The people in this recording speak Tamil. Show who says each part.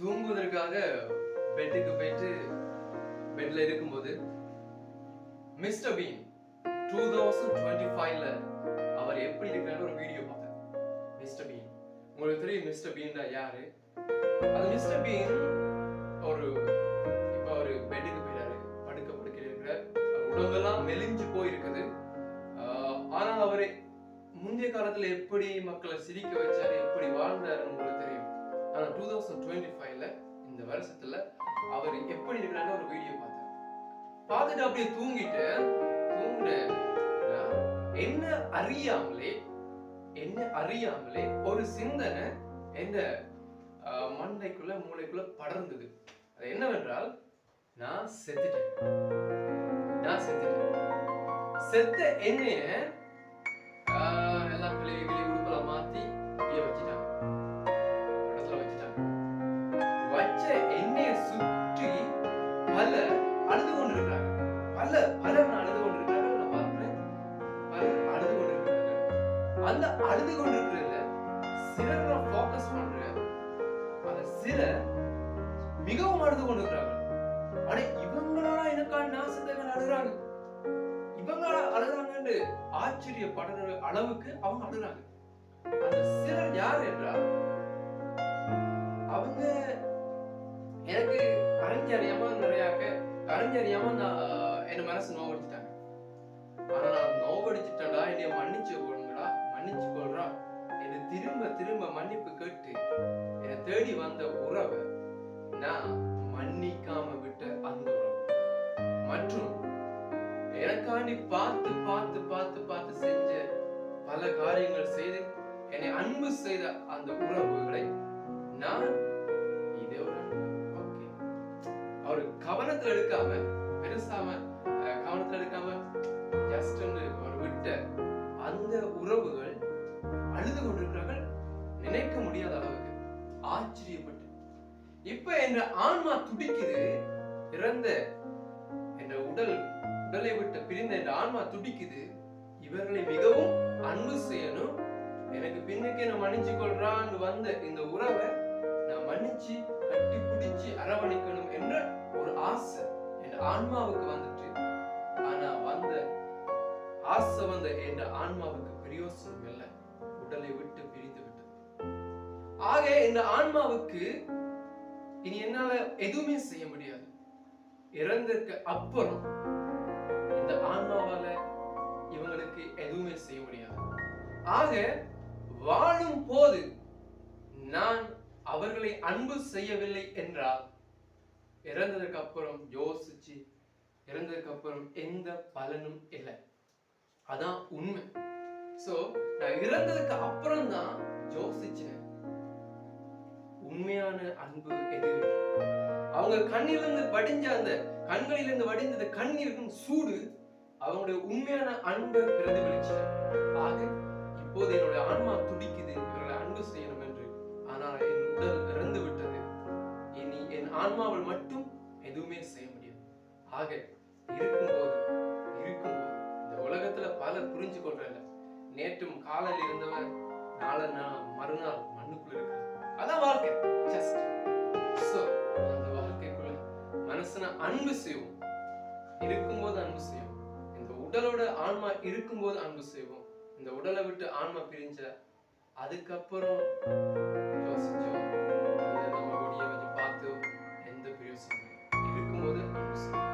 Speaker 1: தூங்குவதற்காக பெட்டுக்கு போயிட்டு பெட்ல இருக்கும்போது Mr Bean two thousand twenty ஃபைவ்ல அவர் எப்படி இருக்கிறாரு ஒரு வீடியோ பார்த்தேன். மிஸ்டர் பீன் உங்களுக்கு தெரியும் மிஸ்டர் பீன்டா யாரு? அது மிஸ்டர் பீன் ஒரு இப்போ ஒரு பெட்டுக்கு போயிடாரு படுக்க படுக்க இருக்கிற உடம்பெல்லாம் மெலிஞ்சு போயிருக்குது. ஆஹ் ஆனால் அவரு முந்தைய காலத்துல எப்படி மக்களை சிரிக்க வச்சாரு எப்படி வாழ்ந்தாருன்னு உங்களுக்கு தெரியும். ஆனா டூ தௌசண்ட் டுவெண்ட்டி ஃபைவ்ல இந்த வருஷத்துல அவர் எப்படி இருக்கிறான்னு ஒரு வீடியோ பார்த்தேன். பார்த்துட்டு அப்படியே தூங்கிட்டு தூங்கினேன் என்ன அறியாமலே என்ன அறியாமலே ஒரு சிந்தனை எந்த ஆஹ், மண்டைக்குள்ள மூளைக்குள்ள படர்ந்தது. அது என்னவென்றால் நான் செத்துட்டேன். நான் செத்துட்டேன். செத்த என்ன அழுது கொண்டிருக்கிறதுல சிலர் நான் ஃபோக்கஸ் பண்றேன் அந்த சிலர் மிகவும் அழுது கொண்டிருக்கிறாங்க ஆனா இவங்களா எனக்கா நாசத்தவங்க அழுகுறாங்க. இவங்க அழுகிறாங்கன்னு ஆச்சரியப்படுற அளவுக்கு அவங்க அழுகிறாங்க. அந்த சிலர் யார் என்றால் அவங்க எனக்கு அறிஞ்சறியாம நிறையாக்க அறிஞ்சறியாம நான் என் மனசு நோவடிச்சிட்டாங்க. ஆனா நான் நோவடிச்சிட்டேன்டா என்னைய மன்னிச்சு மன்னிச்சு கொள்றா என்னை திரும்ப திரும்ப மன்னிப்பு கேட்டு என்னை தேடி வந்த உறவை நான் மன்னிக்காம விட்ட அந்த உறவு. மற்றும் எனக்காண்டி பார்த்து பார்த்து பார்த்து பார்த்து செஞ்ச பல காரியங்கள் செய்து என்னை அன்பு செய்த அந்த உறவுகளை நான் இதே ஒரு ஓகே. அவர் கவனத்தில் எடுக்காம பெருசாம கவனம் ஆச்சரியப்பட்டு இப்ப என்ற ஆன்மா துடிக்குது இறந்த என்ற உடல் உடலை விட்டு பிரிந்த என்ற ஆன்மா துடிக்குது இவர்களை மிகவும் அன்பு செய்யணும். எனக்கு பின்னுக்கு நான் மன்னிச்சு கொள்றான்னு வந்த இந்த உறவை நான் மன்னிச்சு கட்டி பிடிச்சு அரவணைக்கணும் என்ற ஒரு ஆசை என் ஆன்மாவுக்கு வந்துட்டு. ஆனா வந்த ஆசை வந்த என் ஆன்மாவுக்கு பிரயோசனம் இல்லை. உடலை விட்டு பிரிந்து ஆக இந்த ஆன்மாவுக்கு இனி என்னால எதுவுமே செய்ய முடியாது. இறந்ததுக்கு அப்புறம் இந்த ஆன்மாவால இவங்களுக்கு எதுவுமே செய்ய முடியாது. ஆக வாழும் போது நான் அவர்களை அன்பு செய்யவில்லை என்றால் இறந்ததுக்கு அப்புறம் யோசிச்சு இறந்ததுக்கு அப்புறம் எந்த பலனும் இல்லை. அதான் உண்மை. சோ நான் இறந்ததுக்கு அப்புறம் தான் யோசிச்சேன். உண்மையான அன்பு எது அவங்க கண்ணிலிருந்து வடிஞ்ச அந்த கண்களிலிருந்து வடிந்த அந்த கண்ணீரின் சூடு அவங்களுடைய உண்மையான அன்பு பிரதிபலிச்சு ஆக இப்போது என்னுடைய ஆன்மா துடிக்குது இவர்களை அன்பு செய்யணும் என்று. ஆனால் என் உடல் இறந்து விட்டது. இனி என் ஆன்மாவில் மட்டும் எதுவுமே செய்ய முடியாது. ஆக இருக்கும்போது இருக்கும்போது இந்த உலகத்துல பலர் புரிஞ்சு கொள்றல நேற்றும் காலையில் இருந்தவர் நாளை நாள் மறுநாள் மண்ணுக்குள்ள இருக்கிறார் அதான் வாழ்க்கை. ஜஸ்ட் ஸோ அந்த வாழ்க்கைக்குள்ள மனசுனா அன்பு செய்வோம். இருக்கும்போது அன்பு செய்வோம். இந்த உடலோட ஆன்மா இருக்கும்போது அன்பு செய்வோம். இந்த உடலை விட்டு ஆன்மா பிரிஞ்ச அதுக்கப்புறம் யோசிச்சோம். நம்மளுடைய கொஞ்சம் பார்த்து எந்த பிரயோசனமும் இருக்கும்போது அன்பு செய்வோம்.